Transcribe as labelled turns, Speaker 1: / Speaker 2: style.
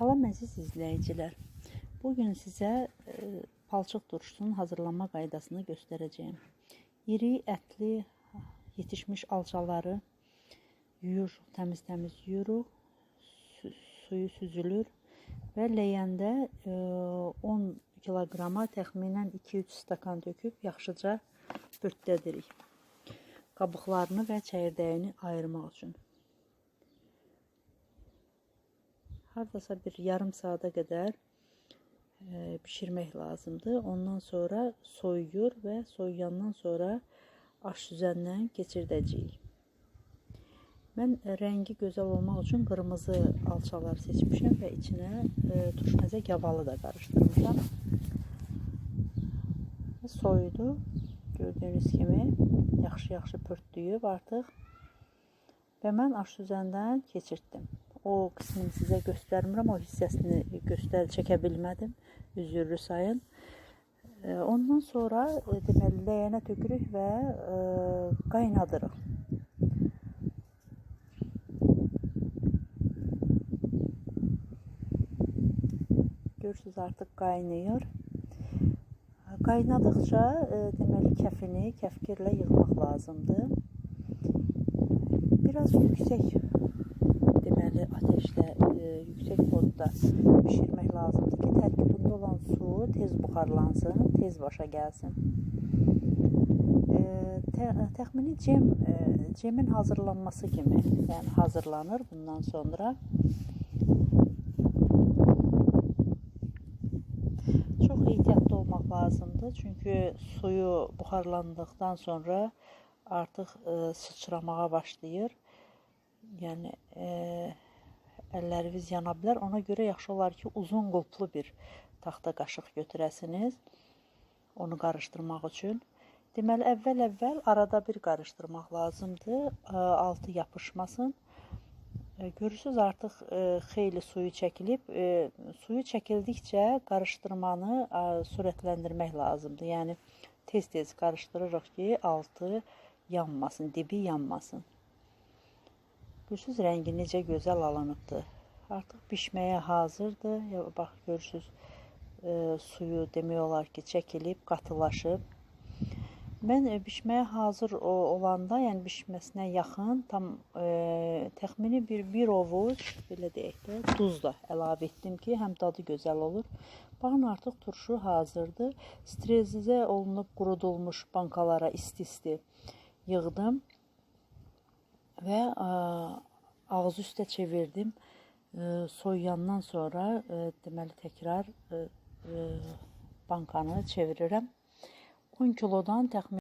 Speaker 1: Salam əziz izləyicilər. Bu gün sizə e, palçıq turşusunun hazırlanma qaydasını göstərəcəyim. İri, ətli, yetişmiş alçaları yuyur, təmiz-təmiz yuyuruq. Su, suyu süzülür və ləyəndə e, 10 kiloqrama təxminən 2-3 stakan töküb yaxşıca börtlədirik. Qabıqlarını və çəyirdəyini ayırmaq üçün. Hardasa bir yarım saate kadar e, pişirmek lazımdı. Ondan sonra soyuyor ve soyuyandan sonra aş düzenden geçirdəcəyik. Mən rəngi gözəl olmaq üçün qırmızı alçalar seçmişəm və içinə e, turşməzə gavalı da qarışdırmışam. Soyudu. Gördüyünüz kimi yaxşı-yaxşı pörtlüyüb artıq. Və mən aş düzəndən keçirtdim o kısmını size göstermirəm. O hissəsini göstər çəkə bilmədim. Üzürlü sayın. E, ondan sonra e, deməli ləyənə tökürük və e, qaynadırıq. Görürsüz artıq qaynayır. Qaynadıqca e, deməli kəfini kəfkirlə yığmaq lazımdır. Biraz yüksək deməli ateşdə e, bodda bişirmək lazımdır ki, tərkibində olan su tez buxarlansın, tez başa gəlsin. E, tə, təxmini cem e, cemin hazırlanması kimi, yəni hazırlanır bundan sonra. Çox ehtiyatlı olmaq lazımdır. Çünki suyu buxarlandıqdan sonra artıq e, sıçramağa başlayır yəni e, əlləriniz yana bilər. Ona görə yaxşı olar ki, uzun qulplu bir taxta qaşıq götürəsiniz onu qarışdırmaq üçün. Deməli, əvvəl-əvvəl arada bir qarışdırmaq lazımdır, e, altı yapışmasın. E, görürsüz artıq e, xeyli suyu çəkilib. Suyu çəkildikcə qarışdırmanı sürətləndirmək lazımdır. Yəni tez-tez qarışdırırıq ki, altı yanmasın, dibi yanmasın. Görürsüz rəngi necə gözəl alınıbdır. Artıq bişməyə hazırdır. Ya, bax görürsüz e, suyu demək olar ki, çəkilib, qatılaşıb. Mən e, bişməyə hazır o, olanda, yəni bişməsinə yaxın tam e, təxmini bir bir ovuc belə deyək də duz da əlavə etdim ki, həm dadı gözəl olur. Baxın artıq turşu hazırdır. Sterilizə olunub qurudulmuş bankalara isti-isti yığdım ve e, ağzı üstə çevirdim. E, soyuyandan sonra e, e, e, bankanı çevirirəm. 10 kilodan təxminən